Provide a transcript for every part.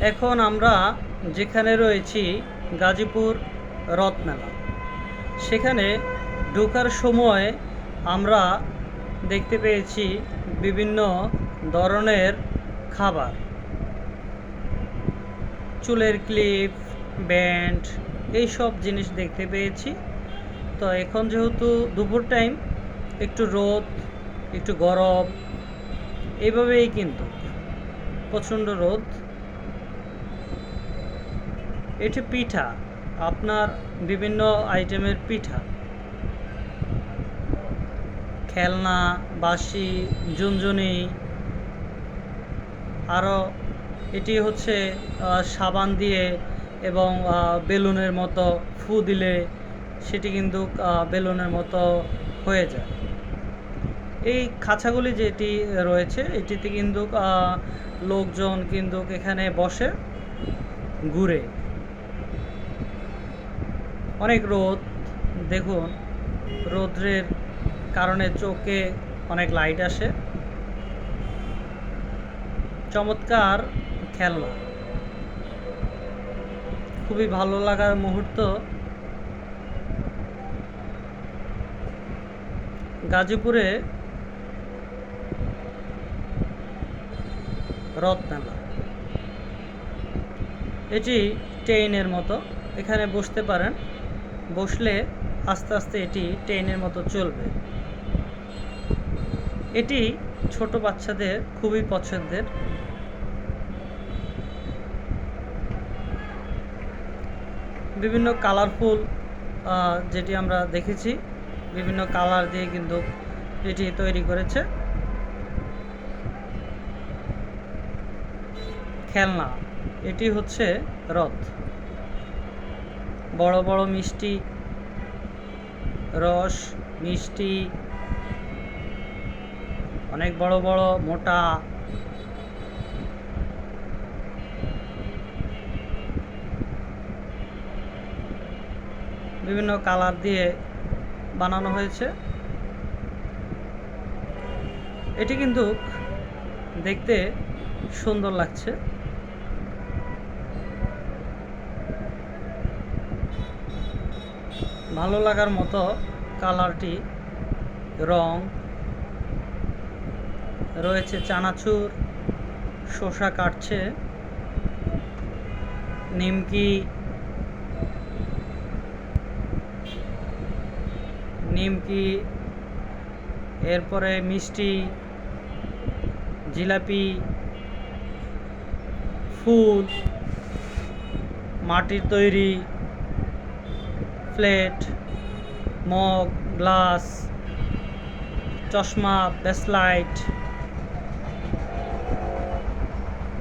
এখন আমরা যেখানে রয়েছি, গাজীপুর রথমেলা সেখানে ঢোকার সময় আমরা দেখতে পেয়েছি বিভিন্ন ধরনের খাবার। চুলের ক্লিপ, ব্যান্ড এই সব জিনিস দেখতে পেয়েছি। তো এখন যেহেতু দুপুর টাইম, একটু রোদ, একটু গরম এইভাবেই কিন্তু প্রচণ্ড রোদ। এটি পিঠা, আপনার বিভিন্ন আইটেমের পিঠা। খেলনা, বাঁশি, ঝুনঝুনি আরও এটি হচ্ছে সাবান দিয়ে এবং বেলুনের মতো ফু দিলে সেটি কিন্তু বেলুনের মতো হয়ে যায়। এই খাঁচাগুলি যেটি রয়েছে, এটিতে কিন্তু লোকজন কিন্তু এখানে বসে ঘুরে। অনেক রোদ, দেখুন, রৌদ্রের কারণে চোখে অনেক লাইট আসে। চমৎকার খেলনা। খুবই ভালো লাগার মুহূর্ত। গাজীপুরে রথ রথমেলা এটি ট্রেনের মতো, এখানে বসতে পারেন। বসলে আস্তে আস্তে এটি ট্রেনের মতো চলবে। এটি ছোট বাচ্চাদের খুবই পছন্দের। বিভিন্ন কালারফুল যেটি আমরা দেখেছি, বিভিন্ন কালার দিয়ে কিন্তু এটি তৈরি করেছে। খেলনা, এটি হচ্ছে রথ। বড় বড় মিষ্টি, রস, মিষ্টি, অনেক বড় বড় মোটা। বিভিন্ন কালার দিয়ে বানানো হয়েছে। এটি কিন্তু দেখতে সুন্দর লাগছে। ভালো লাগার মতো কালারটি, রং রয়েছে, চানাচুর, শসা কাটছে, নিমকি নিমকি, এরপরে মিষ্টি, জিলাপি, ফুল, মাটির তৈরি প্লেট মগ, গ্লাস, চশমা ব্যাসলাইট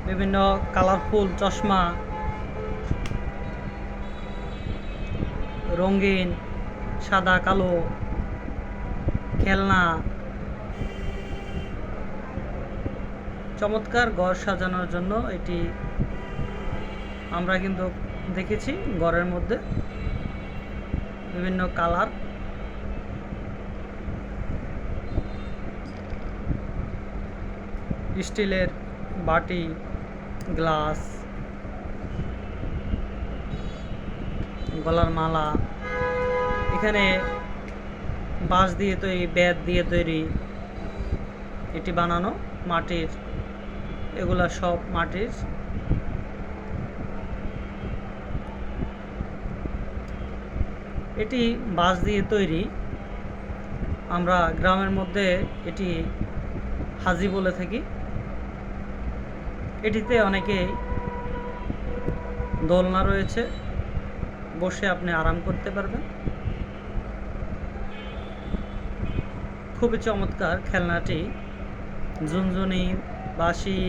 বিভিন্ন কালারফুল চশমা, রঙিন, সাদা, কালো, খেলনা, চমৎকার ঘর সাজানোর জন্য এটি আমরা কিন্তু দেখেছি ঘরের মধ্যে। বিভিন্ন কালার। স্টিলের বাটি, গ্লাস, গলার মালা। এখানে বাঁশ দিয়ে তৈরি, বেত দিয়ে তৈরি এটি বানানো মাটির। এগুলা সব মাটির। এটি বাঁশ দিয়ে তৈরি। আমরা গ্রামের মধ্যে এটি হাজি বলে থাকি। এটিতে অনেকেই দোলনা রয়েছে, বসে আপনি আরাম করতে পারবেন। খুবই চমৎকার খেলনাটি। ঝুনঝুনি, বাঁশি